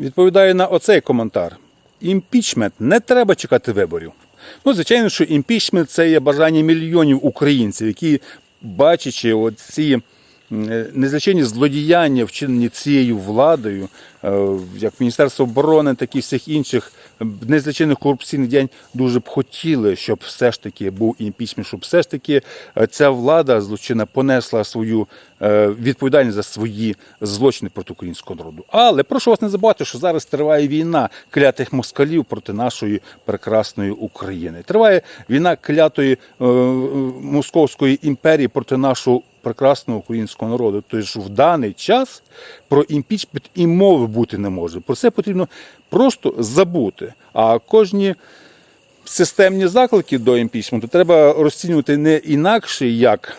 відповідаю на оцей коментар. Імпічмент не треба чекати виборів. Ну, звичайно, що імпічмент це є бажання мільйонів українців, які, бачачи оці м, незліченні злодіяння, вчинені цією владою, е, як Міністерство оборони, так і всіх інших м, незліченних корупційних діянь, дуже б хотіли, щоб все ж таки був імпічмент, щоб все ж таки е, ця влада злочинна понесла свою е, відповідальність за свої злочини проти українського народу. Але прошу вас не забувати, що зараз триває війна клятих москалів проти нашої прекрасної України. Триває війна клятої е, московської імперії проти нашого прекрасного українського народу. Тож в даний час про імпічмент і мови бути не може. Про це потрібно просто забути. А кожні системні заклики до імпічменту треба розцінювати не інакше як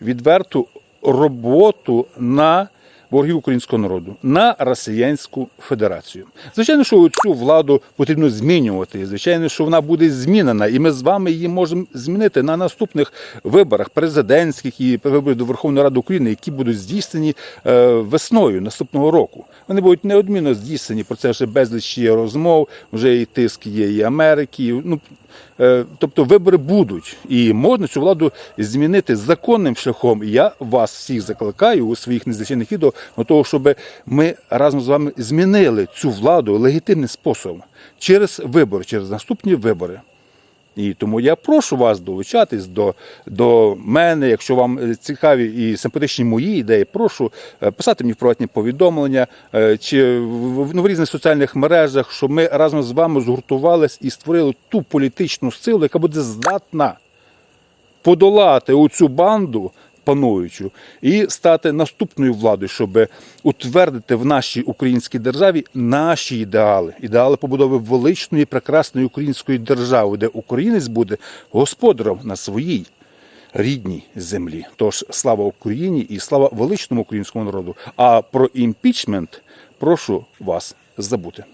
відверту роботу на ворогів українського народу, на Росіянську Федерацію. Звичайно, що цю владу потрібно змінювати. Звичайно, що вона буде змінена, і ми з вами її можемо змінити на наступних виборах президентських і виборів до Верховної Ради України, які будуть здійснені е, весною наступного року. Вони будуть неодмінно здійснені. Про це вже безліч є розмов, вже і тиск є і Америки. Ну Тобто вибори будуть, і можна цю владу змінити законним шляхом. Я вас всіх закликаю у своїх незлічених відео до того, щоб ми разом з вами змінили цю владу легітимним способом через вибори, через наступні вибори. І тому я прошу вас долучатись до, до мене, якщо вам е, цікаві і симпатичні мої ідеї, прошу е, писати мені в приватні повідомлення е, чи в, ну, в різних соціальних мережах, щоб ми разом з вами згуртувались і створили ту політичну силу, яка буде здатна подолати оцю банду пануючу і стати наступною владою, щоб утвердити в нашій українській державі наші ідеали, ідеали побудови величної, прекрасної української держави, де українець буде господарем на своїй рідній землі. Тож слава Україні і слава величному українському народу. А про імпічмент прошу вас забути.